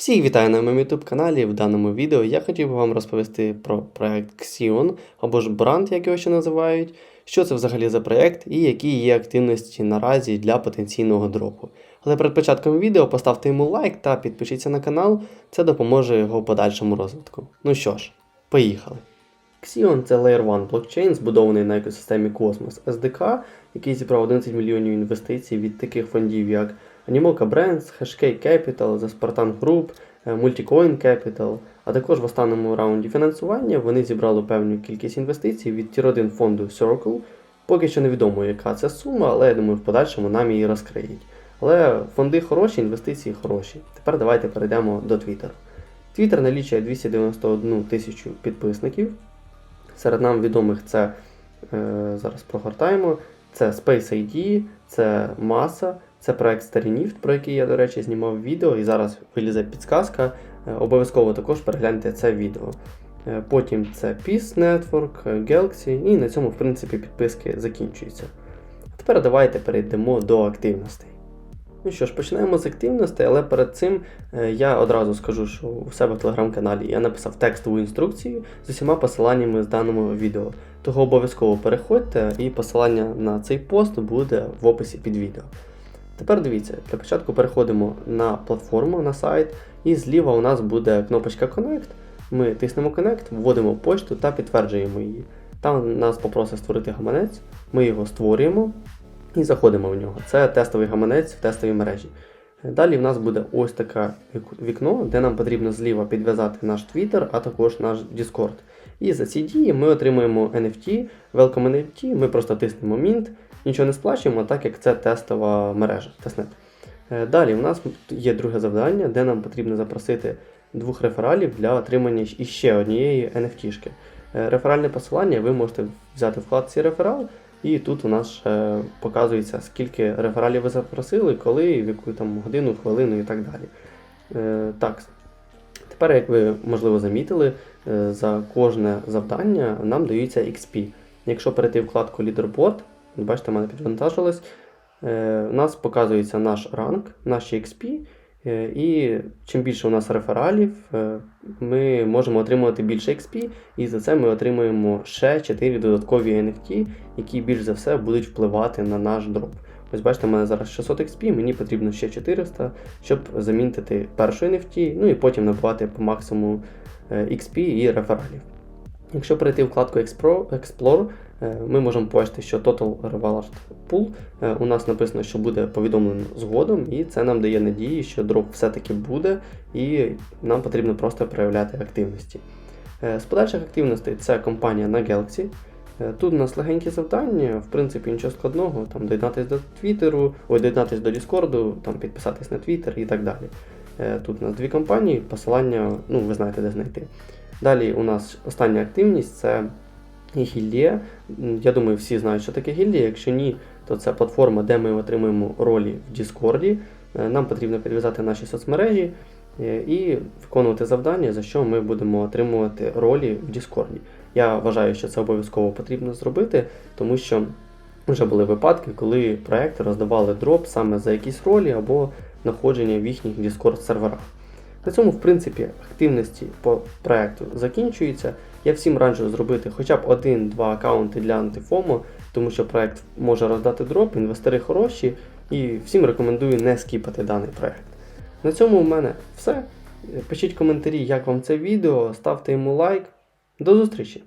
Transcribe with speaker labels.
Speaker 1: Всіх вітаю на моєму YouTube каналі. В даному відео я хотів би вам розповісти про проект Xion або ж Brand, як його ще називають, що це взагалі за проект і які є активності наразі для потенційного дропу. Але перед початком відео поставте йому лайк та підпишіться на канал, це допоможе його подальшому розвитку. Ну що ж, поїхали. Xion це Layer 1 блокчейн, збудований на екосистемі Cosmos SDK, який зібрав 11 мільйонів інвестицій від таких фондів, як Animoca Brands, Hashkey Capital, The Spartan Group, е, Multicoin Capital, а також в останньому раунді фінансування вони зібрали певну кількість інвестицій від Tier 1 фонду Circle. Поки що невідомо, яка це сума, але я думаю, в подальшому нам її розкриють. Але фонди хороші, інвестиції хороші. Тепер давайте перейдемо до Twitter. Twitter налічує 291 тисячу підписників. Серед нам відомих це е, зараз прогортаємо. Це Space ID, це Masa, це проект Starinift, про який я, до речі, знімав відео, і зараз вилізе підсказка. Е, Обов'язково також перегляньте це відео. Е, Потім це Peace Network, е, Galaxy, і на цьому, в принципі, підписки закінчуються. А тепер давайте перейдемо до активностей. Ну що ж, почнемо з активностей, але перед цим я одразу скажу, що у себе в телеграм-каналі я написав текстову інструкцію з усіма посиланнями з даного відео. Того обов'язково переходьте, і посилання на цей пост буде в описі під відео. Тепер дивіться, для початку переходимо на платформу, на сайт, і зліва у нас буде кнопочка Connect. Ми тиснемо Connect, вводимо почту та підтверджуємо її. Там нас попросить створити гаманець, ми його створюємо і заходимо в нього. Це тестовий гаманець в тестовій мережі. Далі в нас буде ось таке вікно, де нам потрібно зліва підв'язати наш Twitter, а також наш Discord. І за ці дії ми отримуємо NFT, Welcome NFT, ми просто тиснемо Mint, нічого не сплачуємо, так як це тестова мережа. Тестнет. Е, Далі в нас є друге завдання, де нам потрібно запросити двох рефералів для отримання іще однієї NFT-шки. Е, Реферальне посилання ви можете взяти в вкладці реферал, і тут у нас показується, скільки рефералів ви запросили, коли, в яку там годину, хвилину і так далі. Е, так, тепер, як ви можливо замітили, е, за кожне завдання нам даються XP. Якщо перейти в вкладку Leaderboard, бачите, в мене підвантажилось, е, у нас показується наш ранг, наші XP. Е, І чим більше у нас рефералів, е, ми можемо отримувати більше XP, і за це ми отримуємо ще 4 додаткові NFT, які більш за все будуть впливати на наш дроп. Ось бачите, у мене зараз 600 XP, мені потрібно ще 400, щоб замінити першу NFT, ну і потім набувати по максимуму е, XP і рефералів. Якщо перейти в вкладку Explore, е, ми можемо побачити, що Total Reward Pool е, у нас написано, що буде повідомлено згодом, і це нам дає надії, що дроп все-таки буде, і нам потрібно просто проявляти активності. Е, З подальших активностей це компанія на Galaxy. Е, Тут у нас легенькі завдання, в принципі, нічого складного, там доєднатися до Твіттеру, ой, доєднатися до Діскорду, там підписатись на Твіттер і так далі. Е, Тут у нас дві компанії, посилання, ну ви знаєте, де знайти. Далі у нас остання активність це гільдія. Я думаю, всі знають, що таке гільдія. Якщо ні, то це платформа, де ми отримуємо ролі в Діскорді. Е, Нам потрібно підв'язати наші соцмережі е, і виконувати завдання, за що ми будемо отримувати ролі в Діскорді. Я вважаю, що це обов'язково потрібно зробити, тому що вже були випадки, коли проекти роздавали дроп саме за якісь ролі або знаходження в їхніх Discord серверах. На цьому, в принципі, активності по проекту закінчуються. Я всім раджу зробити хоча б один-два аккаунти для антифому, тому що проект може роздати дроп, інвестори хороші, і всім рекомендую не скіпати даний проект. На цьому у мене все. Пишіть коментарі, як вам це відео, ставте йому лайк. До зустрічі!